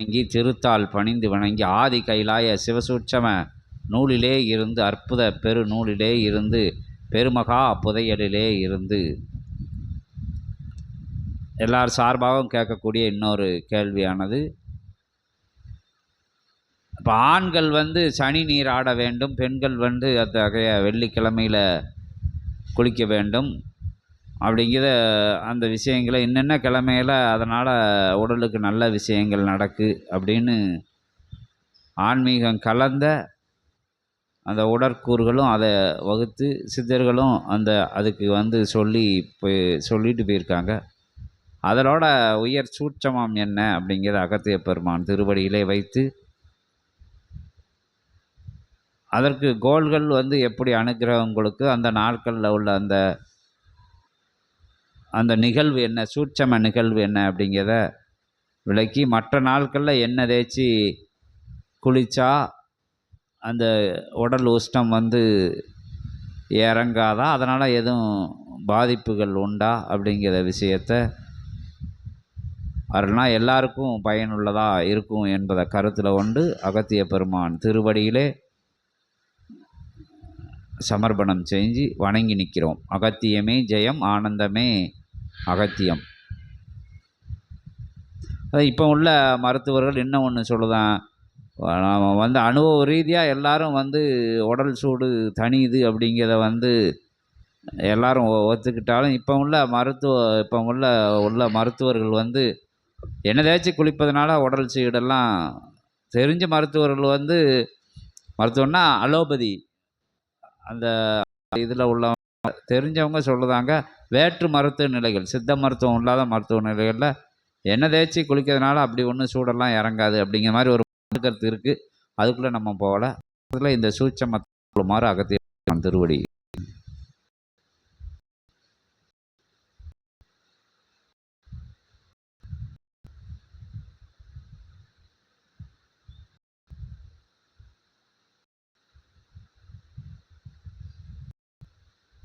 வணங்கி திருத்தால் பணிந்து வணங்கி ஆதி கைலாய சிவசூட்சம நூலிலே இருந்து அற்புத பெரு நூலிலே இருந்து பெருமகா புதையலிலே இருந்து. எல்லார் சார்பாகவும் கேட்கக்கூடிய இன்னொரு கேள்வியானது இப்போ ஆண்கள் வந்து சனி நீர் ஆட வேண்டும் பெண்கள் வந்து அத்தகைய வெள்ளிக்கிழமையில் குளிக்க வேண்டும். அப்படிங்கிற அந்த விஷயங்களை என்னென்ன கிழமையில் அதனால் உடலுக்கு நல்ல விஷயங்கள் நடக்கு அப்படின்னு ஆன்மீகம் கலந்த அந்த உடற்கூறுகளும் அதை வகுத்து சித்தர்களும் அந்த அதுக்கு வந்து சொல்லி போய் சொல்லிட்டு போயிருக்காங்க. அதனோட உயர் சூட்சமம் என்ன அப்படிங்கிற அகத்திய பெருமான் திருவடியிலே வைத்து அதற்கு கோள்கள் வந்து எப்படி அனுக்கிரகம் கொடுக்கு அந்த நாட்களில் உள்ள அந்த அந்த நிகழ்வு என்ன? சூட்சம நிகழ்வு என்ன அப்படிங்கிறத விளக்கி மற்ற நாட்களில் எண்ணெய் தேய்ச்சி குளித்தா அந்த உடல் உஷ்டம் வந்து இறங்காதா? அதனால் எதுவும் பாதிப்புகள் உண்டா? அப்படிங்கிற விஷயத்த அதெல்லாம் எல்லாருக்கும் பயனுள்ளதாக இருக்கும் என்பதை கருத்தில் கொண்டு அகத்திய பெருமான் திருவடியிலே சமர்ப்பணம் செஞ்சு வணங்கி நிற்கிறோம் அகத்தியமே ஜெயம் ஆனந்தமே அகத்தியம். அது இப்போ உள்ள மருத்துவர்கள் இன்னும் ஒன்று சொல்லுதான். நாம் வந்து அனுபவ ரீதியாக எல்லாரும் வந்து உடல் சூடு தணியுது அப்படிங்கிறத வந்து எல்லாரும் ஒ- ஒத்துக்கிட்டாலும் இப்போ உள்ள மருத்துவ இப்போ உள்ள உள்ள மருத்துவர்கள் வந்து என்னதாச்சும் குளிப்பதனால உடல் சீடெல்லாம் தெரிஞ்ச மருத்துவர்கள் வந்து மருத்துவம்னா அலோபதி. அந்த இதில் உள்ள தெரிஞ்சவங்க சொல்லுதாங்க வேற்று மருத்துவ நிலைகள் சித்த மருத்துவம் இல்லாத மருத்துவ நிலைகளில் எண்ணெய் தேய்ச்சி குளிக்கிறதுனால அப்படி ஒன்றும் சூடெல்லாம் இறங்காது அப்படிங்கிற மாதிரி ஒரு கருத்து இருக்குது அதுக்குள்ளே நம்ம போகலை. அதில் இந்த சூட்சம அகத்திய திருவடி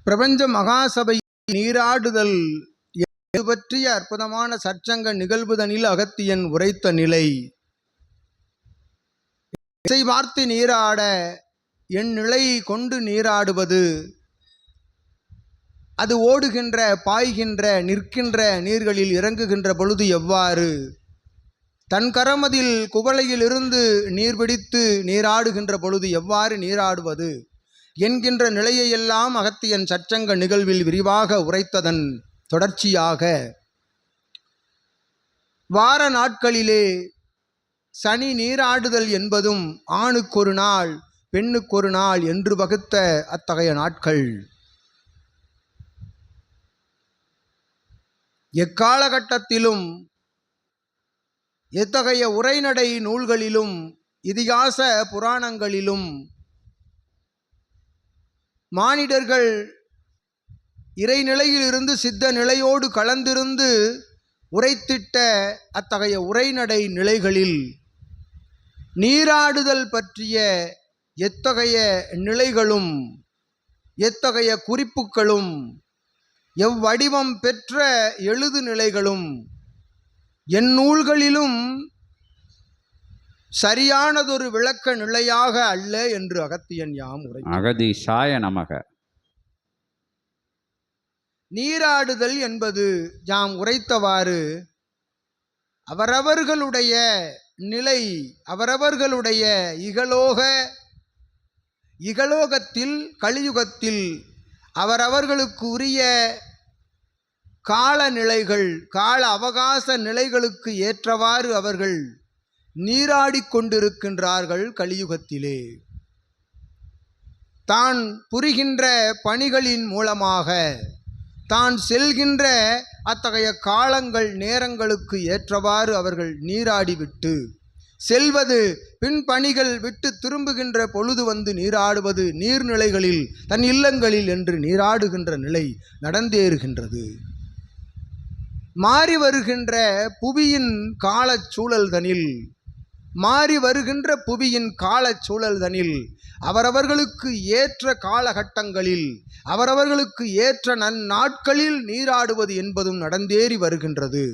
பிரபஞ்ச மகாசபை நீராடுதல் இது பற்றிய அற்புதமான சற்சங்க நிகழ்வுதனில் அகத்தியன் உரைத்த நிலை. இசை பார்த்து நீராட என் நிலை கொண்டு நீராடுவது. அது ஓடுகின்ற பாய்கின்ற நிற்கின்ற நீர்களில் இறங்குகின்ற பொழுது எவ்வாறு? தன் கரமதில் குவளையிலிருந்து நீர் பிடித்து நீராடுகின்ற பொழுது எவ்வாறு நீராடுவது? என்கின்ற நிலையையெல்லாம் அகத்தியன் சச்சங்க நிகழ்வில் விரிவாக உரைத்ததன் தொடர்ச்சியாக வார நாட்களிலே சனி நீராடுதல் என்பதும் ஆணுக்கொரு நாள் பெண்ணுக்கொரு நாள் என்று வகுத்த அத்தகைய நாட்கள். எக்காலகட்டத்திலும் எத்தகைய உரைநடை நூல்களிலும் இதிகாச புராணங்களிலும் மானிடர்கள் இறைநிலையிலிருந்து சித்த நிலையோடு கலந்திருந்து உரைத்திட்ட அத்தகைய உரைநடை நிலைகளில் நீராடுதல் பற்றிய எத்தகைய நிலைகளும் எத்தகைய குறிப்புகளும் எவ்வடிவம் பெற்ற எழுது நிலைகளும் என் நூல்களிலும் சரியானதொரு விளக்க நிலையாக அல்ல என்று அகத்தியன் யாம் உரை அகதீஷாய நமக. நீராடுதல் என்பது யாம் உரைத்தவாறு அவரவர்களுடைய நிலை அவரவர்களுடைய இகலோக இகலோகத்தில் கலியுகத்தில் அவரவர்களுக்கு உரிய காலநிலைகள் கால அவகாச நிலைகளுக்கு ஏற்றவாறு அவர்கள் நீராடிக்கொண்டிருக்கின்றார்கள் கலியுகத்திலே. தான் புரிகின்ற பணிகளின் மூலமாக தான் செல்கின்ற அத்தகைய காலங்கள் நேரங்களுக்கு ஏற்றவாறு அவர்கள் நீராடிவிட்டு செல்வது பின் பணிகள் விட்டு திரும்புகின்ற பொழுது வந்து நீராடுவது நீர்நிலைகளில் தன் இல்லங்களில் என்று நீராடுகின்ற நிலை நடந்தேறுகின்றது. மாறி வருகின்ற புவியின் காலச் சூழல்தனில் மாறி வருகின்ற புவியின் காலச் சூழல்தனில் அவரவர்களுக்கு ஏற்ற காலகட்டங்களில் அவரவர்களுக்கு ஏற்ற நன்னாட்களில் நீராடுவது என்பதும் நடந்தேறி வருகின்றது.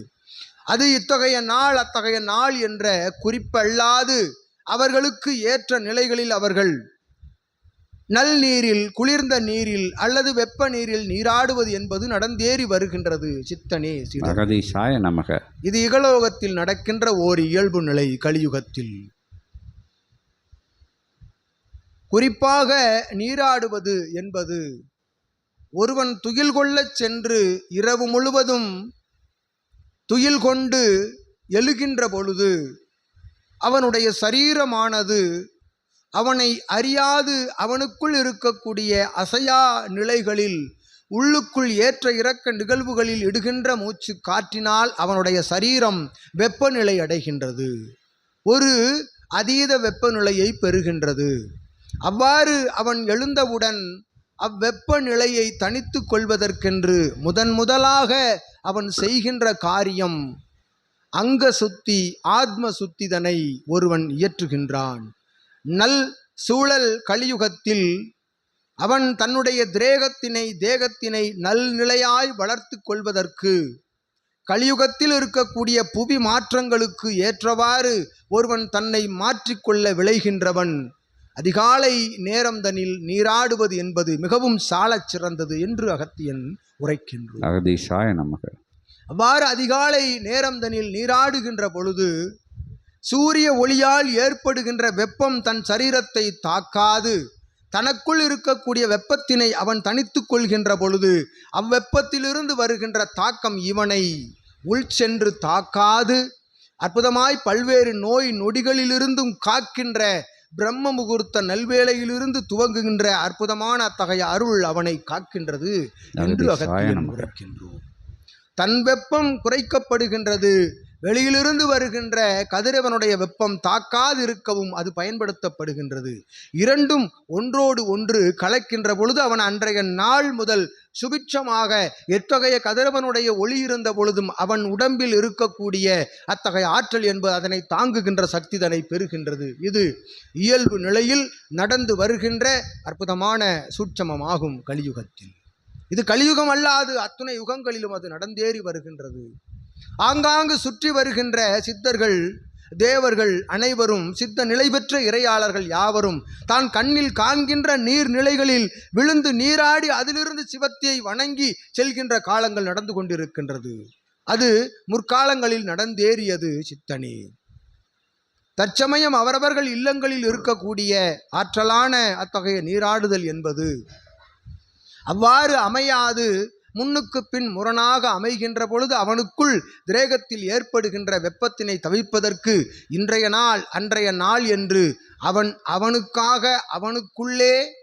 அது இத்தகைய நாள் அத்தகைய நாள் என்ற குறிப்பல்லாது அவர்களுக்கு ஏற்ற நிலைகளில் அவர்கள் நல் நீரில் குளிர்ந்த நீரில் அல்லது வெப்ப நீரில் நீராடுவது என்பது நடந்தேறி வருகின்றது. சித்தனே சித அகதீஷாய நமக. இது இகலோகத்தில் நடக்கின்ற ஓர் இயல்பு நிலை கலியுகத்தில். குறிப்பாக நீராடுவது என்பது ஒருவன் துயில் கொள்ளச் சென்று இரவு முழுவதும் துயில் கொண்டு எழுகின்ற பொழுது அவனுடைய சரீரமானது அவனை அறியாது அவனுக்குள் இருக்கக்கூடிய அசையா நிலைகளில் உள்ளுக்குள் ஏற்ற இறக்க நிகழ்வுகளில் இடுகின்ற மூச்சு காற்றினால் அவனுடைய சரீரம் வெப்பநிலை அடைகின்றது. ஒரு அதீத வெப்பநிலையை பெறுகின்றது. அவ்வாறு அவன் எழுந்தவுடன் அவ்வெப்பநிலையை தனித்து கொள்வதற்கென்று முதன் முதலாக அவன் செய்கின்ற காரியம் அங்க சுத்தி ஆத்ம சுத்திதனை ஒருவன் இயற்றுகின்றான். நல் சூழல் கலியுகத்தில் அவன் தன்னுடைய திரேகத்தினை தேகத்தினை நல்நிலையாய் வளர்த்து கொள்வதற்கு கலியுகத்தில் இருக்கக்கூடிய புவி மாற்றங்களுக்கு ஏற்றவாறு ஒருவன் தன்னை மாற்றிக்கொள்ள விளைகின்றவன். அதிகாலை நேரம்தனில் நீராடுவது என்பது மிகவும் சாலச் சிறந்தது என்று அகத்தியன் அகதீஷாய நமக. அவ்வாறு அதிகாலை நேரம்தனில் நீராடுகின்ற பொழுது சூரிய ஒளியால் ஏற்படுகின்ற வெப்பம் தன் சரீரத்தை தாக்காது. தனக்குள் இருக்கக்கூடிய வெப்பத்தினை அவன் தனித்து கொள்கின்ற பொழுது அவ்வெப்பத்திலிருந்து வருகின்ற தாக்கம் இவனை உள் சென்று தாக்காது. அற்புதமாய் பல்வேறு நோய் நொடிகளிலிருந்தும் காக்கின்ற பிரம்ம முகூர்த்த நல்வேளையிலிருந்து துவங்குகின்ற அற்புதமான அத்தகைய அருள் அவனை காக்கின்றது என்று அகத்தியன் உரைக்கின்றோம். தன் வெப்பம் குறைக்கப்படுகின்றது வெளியிலிருந்து வருகின்ற கதிரவனுடைய வெப்பம் தாக்காதிருக்கவும் அது பயன்படுத்தப்படுகின்றது. இரண்டும் ஒன்றோடு ஒன்று கலக்கின்ற பொழுது அவன் அன்றைய நாள் முதல் சுபிட்சமாக எத்தகைய கதிரவனுடைய ஒளி இருந்த பொழுதும் அவன் உடம்பில் இருக்கக்கூடிய அத்தகைய ஆற்றல் என்பது அதனை தாங்குகின்ற சக்தி தன்னை பெறுகின்றது. இது இயல்பு நிலையில் நடந்து வருகின்ற அற்புதமான சூட்சமமாகும் கலியுகத்தில். இது கலியுகம் அல்லாது அத்துணை யுகங்களிலும் அது நடந்தேறி வருகின்றது. ஆங்காங்கு சுற்றி வருகின்ற சித்தர்கள் தேவர்கள் அனைவரும் சித்த நிலை பெற்ற இறையாளர்கள் யாவரும் தான் கண்ணில் காண்கின்ற நீர்நிலைகளில் விழுந்து நீராடி அதிலிருந்து சிவத்தியை வணங்கி செல்கின்ற காலங்கள் நடந்து கொண்டிருக்கின்றது. அது முற்காலங்களில் நடந்தேறியது சித்தனே. தற்சமயம் அவரவர்கள் இல்லங்களில் இருக்கக்கூடிய ஆற்றலான அத்தகைய நீராடுதல் என்பது அவ்வாறு அமையாது முன்னுக்கு பின் முரணாக அமைகின்ற பொழுது அவனுக்குள் திரேகத்தில் ஏற்படுகின்ற வெப்பத்தினை தவிப்பதற்கு இன்றைய நாள் அன்றைய நாள் என்று அவன் அவனுக்காக அவனுக்குள்ளே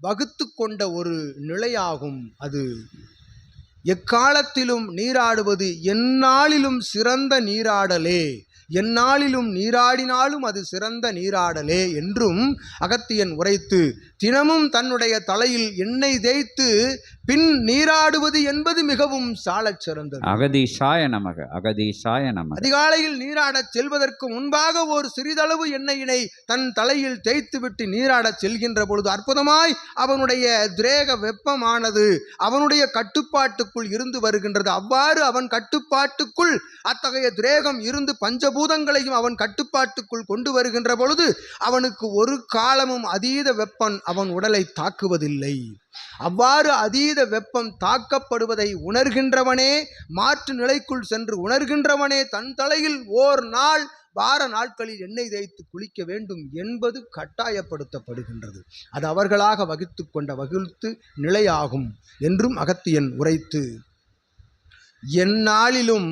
வகுத்து கொண்ட ஒரு நிலையாகும் அது. எக்காலத்திலும் நீராடுவது எந்நாளிலும் சிறந்த நீராடலே. எந்நாளிலும் நீராடினாலும் அது சிறந்த நீராடலே என்றும் அகத்தியன் உரைத்து தினமும் தன்னுடைய தலையில் எண்ணெய் தேய்த்து பின் நீராடுவது என்பது மிகவும் சாலச் சிறந்தது. அகதீஷாய நமக அகதீஷாய நமக. அதிகாலையில் நீராடச் செல்வதற்கு முன்பாக ஒரு சிறிதளவு எண்ணெயினை தன் தலையில் தேய்த்துவிட்டு நீராடச் செல்கின்ற பொழுது அற்புதமாய் அவனுடைய திரேக வெப்பமானது அவனுடைய கட்டுப்பாட்டுக்குள் இருந்து வருகின்றது. அவ்வாறு அவன் கட்டுப்பாட்டுக்குள் அத்தகைய திரேகம் இருந்து பஞ்சபூதங்களையும் அவன் கட்டுப்பாட்டுக்குள் கொண்டு வருகின்ற பொழுது அவனுக்கு ஒரு காலமும் அதீத வெப்பம் அவன் உடலை தாக்குவதில்லை. அவ்வாறு அதீத வெப்பம் தாக்கப்படுவதை உணர்கின்றவனே மாற்று நிலைக்குள் சென்று உணர்கின்றவனே தன் தலையில் ஓர் நாள் வார நாட்களில் எண்ணெய் தேய்த்து குளிக்க வேண்டும் என்பது கட்டாயப்படுத்தப்படுகின்றது. அது அவர்களாக வகித்து கொண்ட வகிழ்த்து நிலையாகும் என்றும் அகத்தியன் உரைத்து எந்நாளிலும்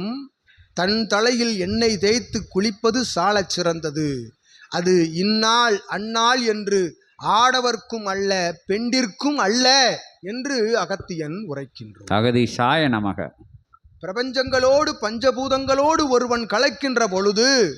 தன் தலையில் எண்ணெய் தேய்த்து குளிப்பது சாலச் சிறந்தது. அது இந்நாள் அந்நாள் என்று ஆடவர்க்கும் அல்ல பெண்டிற்கும் அல்ல என்று அகத்தியன் உரைக்கின்றோம் அகதீஷாய நமக பிரபஞ்சங்களோடு பஞ்சபூதங்களோடு ஒருவன் கலக்கின்ற பொழுது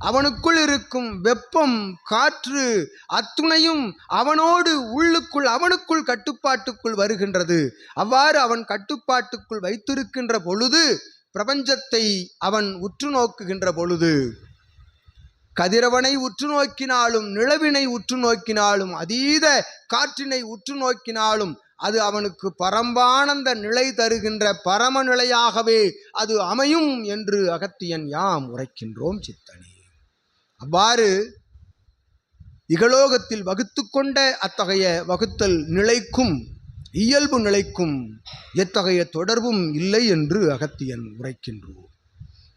அவனுக்குள் இருக்கும் வெப்பம் காற்று அத்துணையும் அவனோடு உள்ளுக்குள் அவனுக்குள் கட்டுப்பாட்டுக்குள் வருகின்றது. அவ்வாறு அவன் கட்டுப்பாட்டுக்குள் வைத்திருக்கின்ற பொழுது பிரபஞ்சத்தை அவன் உற்று நோக்குகின்ற பொழுது கதிரவனை உற்று நோக்கினாலும் நிலவினை உற்று நோக்கினாலும் அதீத காற்றினை உற்று நோக்கினாலும் அது அவனுக்கு பரம்பானந்த நிலை தருகின்ற பரம நிலையாகவே அது அமையும் என்று அகத்தியன் யாம் உரைக்கின்றோம் சித்தனே. அவ்வாறு இகலோகத்தில் வகுத்து கொண்ட அத்தகைய வகுத்தல் நிலைக்கும் இயல்பு நிலைக்கும் எத்தகைய தொடர்பும் இல்லை என்று அகத்தியன் உரைக்கின்றோம்.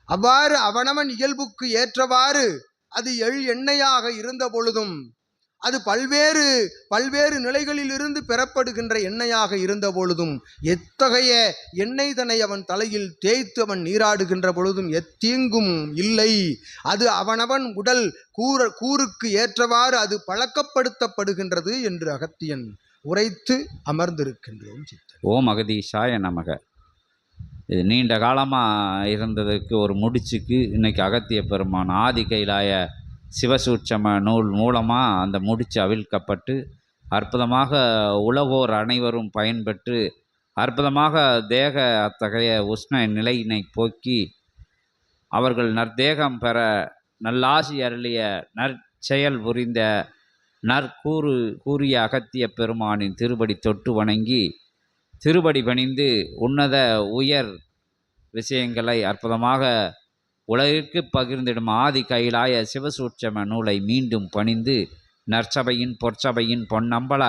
அவ்வாறு அவனவன் இயல்புக்கு ஏற்றவாறு அது எள் எண்ணெயாக இருந்த பொழுதும் அது பல்வேறு பல்வேறு நிலைகளில் இருந்து பெறப்படுகின்ற எண்ணெயாக இருந்த பொழுதும் எத்தகைய எண்ணெய் தன்னை அவன் தலையில் தேய்த்து அவன் நீராடுகின்ற பொழுதும் எத்தீங்கும் இல்லை. அது அவனவன் உடல் கூற கூறுக்கு ஏற்றவாறு அது பழக்கப்படுத்தப்படுகின்றது என்று அகத்தியன் உரைத்து அமர்ந்திருக்கின்றோம் ஓம் அகதீஷாய நமக. இது நீண்ட காலமாக இருந்ததுக்கு ஒரு முடிச்சுக்கு இன்றைக்கி அகத்திய பெருமான் ஆதி கைலாய சிவசூட்சம நூல் மூலமாக அந்த முடிச்சு அவிழ்க்கப்பட்டு அற்புதமாக உலகோர் அனைவரும் பயன்பெற்று அற்புதமாக தேக அத்தகைய உஷ்ண நிலையினை போக்கி அவர்கள் நற்தேகம் பெற நல்லாசி அருளிய நற்செயல் புரிந்த நற்கூறு கூறிய அகத்திய பெருமானின் திருப்படி தொட்டு வணங்கி திருப்படி பணிந்து உன்னத உயர் விஷயங்களை அற்புதமாக உலகிற்கு பகிர்ந்திடும் ஆதி கைலாய சிவசூட்சம நூலை மீண்டும் பணிந்து நற்சபையின் பொற்சபையின் பொன்னம்பல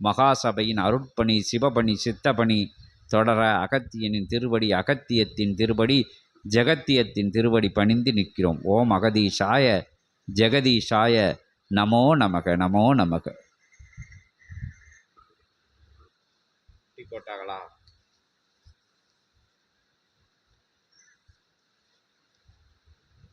மகாசபையின் அருட்பணி சிவபணி சித்தபணி தொடர அகத்தியனின் திருவடி அகத்தியத்தின் திருவடி ஜெகத்தியத்தின் திருவடி பணிந்து நிற்கிறோம். ஓம் அகதீஷாய ஜெகதீஷாய நமோ நமக நமோ நமக. போட்டாங்களா?